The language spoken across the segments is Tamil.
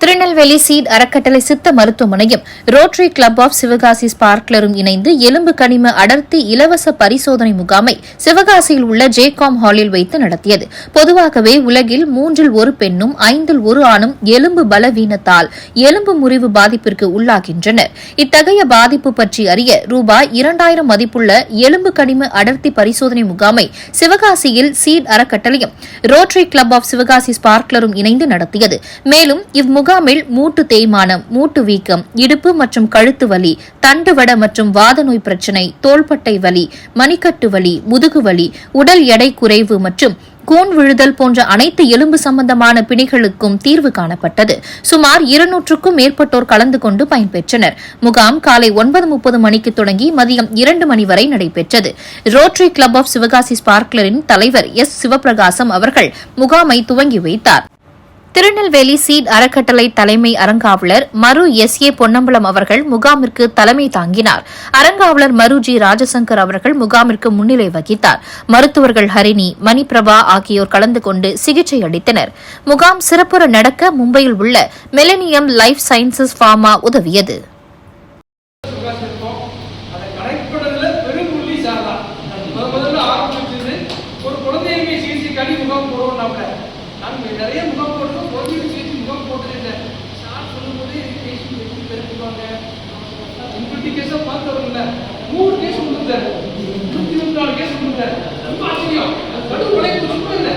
திருநெல்வேலி சீட் அறக்கட்டளை சித்த மருத்துவமனையும் ரோட்டரி கிளப் ஆஃப் சிவகாசி ஸ்பார்க்லரும் இணைந்து எலும்பு கனிம அடர்த்தி இலவச பரிசோதனை முகாமை சிவகாசியில் உள்ள ஜேகாம் ஹாலில் வைத்து நடத்தியது. பொதுவாகவே உலகில் மூன்றில் ஒரு பெண்ணும் ஐந்தில் ஒரு ஆணும் எலும்பு பலவீனத்தால் எலும்பு முறிவு பாதிப்பிற்கு உள்ளாகின்றனர். இத்தகைய பாதிப்பு பற்றி அறிய ரூபாய் இரண்டாயிரம் மதிப்புள்ள எலும்பு கனிம அடர்த்தி பரிசோதனை முகாமை சிவகாசியில் சீட் அறக்கட்டளையும் ரோட்டரி கிளப் ஆஃப் சிவகாசி ஸ்பார்க்லரும் இணைந்து நடத்தியது. மேலும் முகாமில் மூட்டு தேய்மானம் மூட்டு வீக்கம் இடுப்பு மற்றும் கழுத்து வலி தண்டுவட மற்றும் வாத நோய் பிரச்சினை தோள்பட்டை வலி மணிக்கட்டு வலி முதுகு வலி உடல் எடை குறைவு மற்றும் கூன் விழுதல் போன்ற அனைத்து எலும்பு சம்பந்தமான பிணிகளுக்கும் தீர்வு காணப்பட்டது. சுமார் இருநூற்றுக்கும் மேற்பட்டோர் கலந்து கொண்டு பயன்பெற்றனர். முகாம் காலை ஒன்பது முப்பது மணிக்கு தொடங்கி மதியம் இரண்டு மணி வரை நடைபெற்றது. ரோட்டரி கிளப் ஆஃப் சிவகாசி ஸ்பார்க்லரின் தலைவர் எஸ். சிவபிரகாசம் அவர்கள் முகாமை துவங்கி வைத்தார். திருநெல்வேலி சீட் அறக்கட்டளை தலைமை அறங்காவலர் மரு எஸ் ஏ பொன்னம்பலம் அவர்கள் முகாமிற்கு தலைமை தாங்கினார். அறங்காவலர் மரு ஜி ராஜசங்கர் அவர்கள் முகாமிற்கு முன்னிலை வகித்தார். மருத்துவர்கள் ஹரிணி மணிபிரபா ஆகியோர் கலந்து கொண்டு சிகிச்சை அளித்தனர். முகாம் சிறப்புற நடக்க மும்பையில் உள்ள மெலனியம் லைஃப் சயின்சஸ் ஃபார்மா உதவியது. ஒரு சிகிச்சைக்காண்டி முகாம் நான் நிறைய முகம் போட்டோம் குழந்தையின்மை சிகிச்சை முகம் போட்டது சார் சொல்லும்போது பேஷண்ட் எப்படி தெரிஞ்சுக்குவாங்க? infertility கேஸாக அ பார்த்தவங்கல்ல, நூறு case கொடுத்தாரு. நூத்தி இருபத்தி நாலு கேஸ் கொடுத்தாரு. ரொம்ப ஆச்சரியம். அது கடும் உழைப்பு சும்மா இல்லை.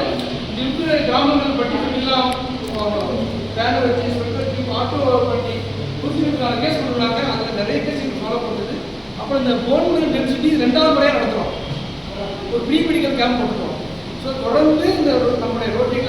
இருக்கிற கிராமங்கள் பட்டி பட்டியலாம் பேனர் வச்சு சொல்லிட்டு ஆட்டோ பண்ணி நூற்றி இருபத்தி நாலு கேஸ் கொடுக்குறாங்க அதில் நிறைய கேஸ் ஃபாலோ பண்ணுது அப்புறம் இந்த போன் டென்சிட்டி ரெண்டாவது முறையாக நடத்துகிறோம் ஒரு ப்ரீ மெடிக்கல் கேம்ப் போட்டுருக்கோம் ஸோ தொடர்ந்து இந்த நம்முடைய ரோட்டரி